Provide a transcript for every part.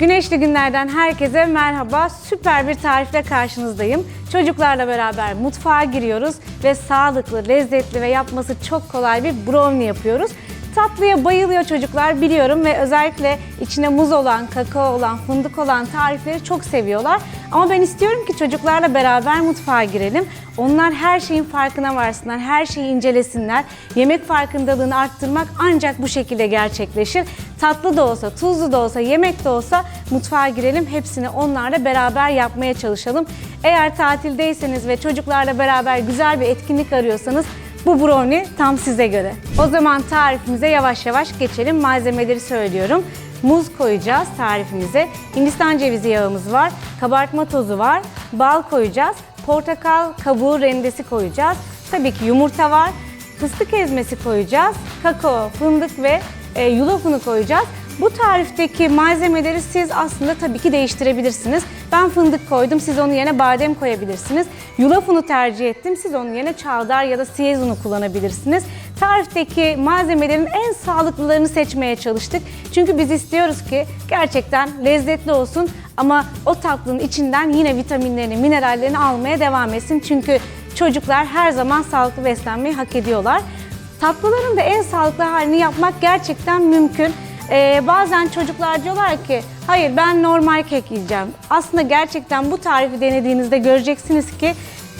Güneşli günlerden herkese merhaba. Süper bir tarifle karşınızdayım. Çocuklarla beraber mutfağa giriyoruz ve sağlıklı, lezzetli ve yapması çok kolay bir brownie yapıyoruz. Tatlıya bayılıyor çocuklar biliyorum ve özellikle içine muz olan, kakao olan, fındık olan tarifleri çok seviyorlar. Ama ben istiyorum ki çocuklarla beraber mutfağa girelim. Onlar her şeyin farkına varsınlar, her şeyi incelesinler. Yemek farkındalığını arttırmak ancak bu şekilde gerçekleşir. Tatlı da olsa, tuzlu da olsa, yemek de olsa mutfağa girelim. Hepsini onlarla beraber yapmaya çalışalım. Eğer tatildeyseniz ve çocuklarla beraber güzel bir etkinlik arıyorsanız bu brownie tam size göre. O zaman tarifimize yavaş yavaş geçelim. Malzemeleri söylüyorum. Muz koyacağız tarifimize. Hindistan cevizi yağımız var. Kabartma tozu var. Bal koyacağız. Portakal kabuğu rendesi koyacağız. Tabii ki yumurta var. Fıstık ezmesi koyacağız. Kakao, fındık ve e, yulaf unu koyacağız. Bu tarifteki malzemeleri siz aslında tabii ki değiştirebilirsiniz. Ben fındık koydum, siz onun yerine badem koyabilirsiniz. Yulaf unu tercih ettim, siz onun yerine çavdar ya da siyez unu kullanabilirsiniz. Tarifteki malzemelerin en sağlıklılarını seçmeye çalıştık. Çünkü biz istiyoruz ki gerçekten lezzetli olsun ama o tatlının içinden yine vitaminlerini, minerallerini almaya devam etsin. Çünkü çocuklar her zaman sağlıklı beslenmeyi hak ediyorlar. Tatlıların da en sağlıklı halini yapmak gerçekten mümkün. Ee, bazen çocuklar diyorlar ki hayır ben normal kek yiyeceğim. Aslında gerçekten bu tarifi denediğinizde göreceksiniz ki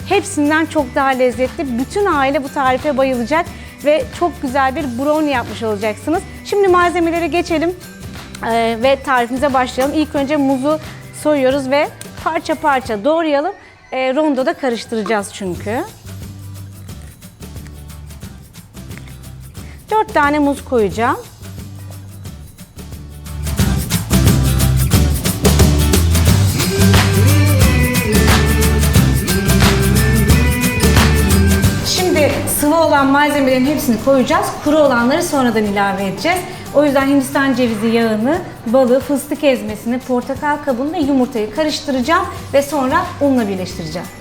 hepsinden çok daha lezzetli. Bütün aile bu tarife bayılacak ve çok güzel bir brownie yapmış olacaksınız. Şimdi malzemelere geçelim ee, ve tarifimize başlayalım. İlk önce muzu soyuyoruz ve parça parça doğrayalım. Ee, rondoda karıştıracağız çünkü. 4 tane muz koyacağım. Şimdi sıvı olan malzemelerin hepsini koyacağız. Kuru olanları sonradan ilave edeceğiz. O yüzden Hindistan cevizi yağını, balı, fıstık ezmesini, portakal kabuğunu ve yumurtayı karıştıracağım ve sonra unla birleştireceğim.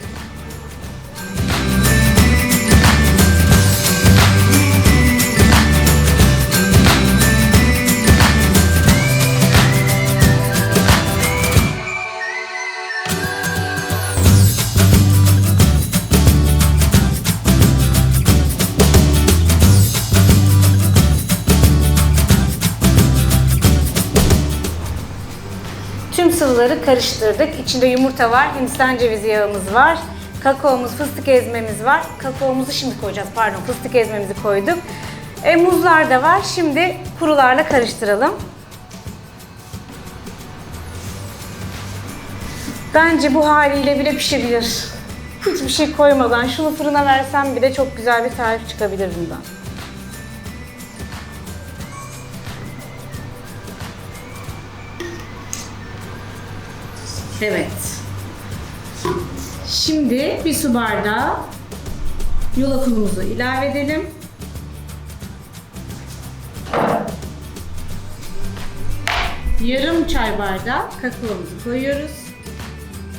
Sıvıları karıştırdık. İçinde yumurta var, Hindistan cevizi yağımız var, kakaomuz, fıstık ezmemiz var. Kakaomuzu şimdi koyacağız, pardon fıstık ezmemizi koyduk. E, muzlar da var. Şimdi kurularla karıştıralım. Bence bu haliyle bile pişebilir. Hiçbir şey koymadan şunu fırına versem bile çok güzel bir tarif çıkabilir bundan. Evet. Şimdi bir su bardağı yulaf unumuzu ilave edelim. Yarım çay bardağı kakaomuzu koyuyoruz.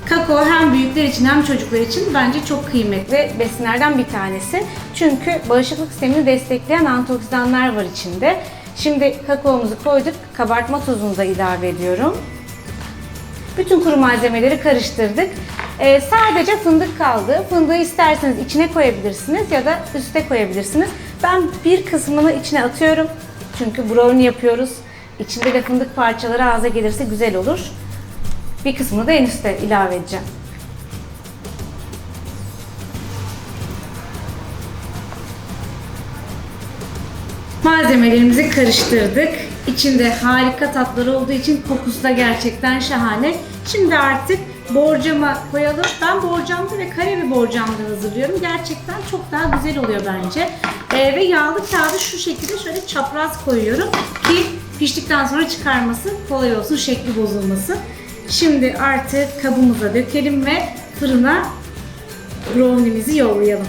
Kakao hem büyükler için hem çocuklar için bence çok kıymetli besinlerden bir tanesi. Çünkü bağışıklık sistemini destekleyen antioksidanlar var içinde. Şimdi kakaomuzu koyduk. Kabartma tozunu da ilave ediyorum. Bütün kuru malzemeleri karıştırdık. Ee, sadece fındık kaldı. Fındığı isterseniz içine koyabilirsiniz ya da üste koyabilirsiniz. Ben bir kısmını içine atıyorum. Çünkü brownie yapıyoruz. İçinde de fındık parçaları ağza gelirse güzel olur. Bir kısmını da en üste ilave edeceğim. Malzemelerimizi karıştırdık. İçinde harika tatlar olduğu için kokusu da gerçekten şahane. Şimdi artık borcama koyalım. Ben borcamda ve kare bir borcamda hazırlıyorum. Gerçekten çok daha güzel oluyor bence. Ee, ve yağlı kağıdı şu şekilde şöyle çapraz koyuyorum ki piştikten sonra çıkarması kolay olsun, şekli bozulmasın. Şimdi artık kabımıza dökelim ve fırına brownie'mizi yollayalım.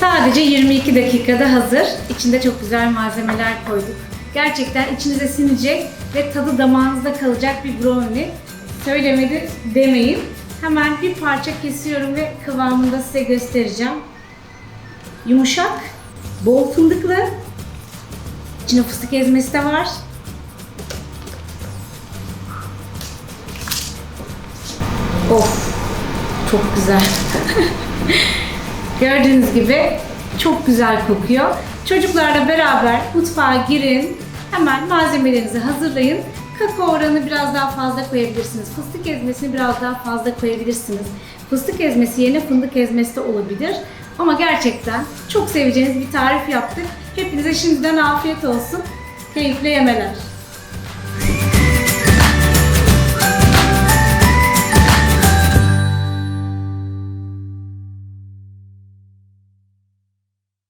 Sadece 22 dakikada hazır. İçinde çok güzel malzemeler koyduk. Gerçekten içinize sinecek ve tadı damağınızda kalacak bir brownie. Söylemedi demeyin. Hemen bir parça kesiyorum ve kıvamını da size göstereceğim. Yumuşak, bol fındıklı. İçine fıstık ezmesi de var. Of, çok güzel. Gördüğünüz gibi çok güzel kokuyor. Çocuklarla beraber mutfağa girin. Hemen malzemelerinizi hazırlayın. Kakao oranı biraz daha fazla koyabilirsiniz. Fıstık ezmesini biraz daha fazla koyabilirsiniz. Fıstık ezmesi yerine fındık ezmesi de olabilir. Ama gerçekten çok seveceğiniz bir tarif yaptık. Hepinize şimdiden afiyet olsun. Keyifli yemeler.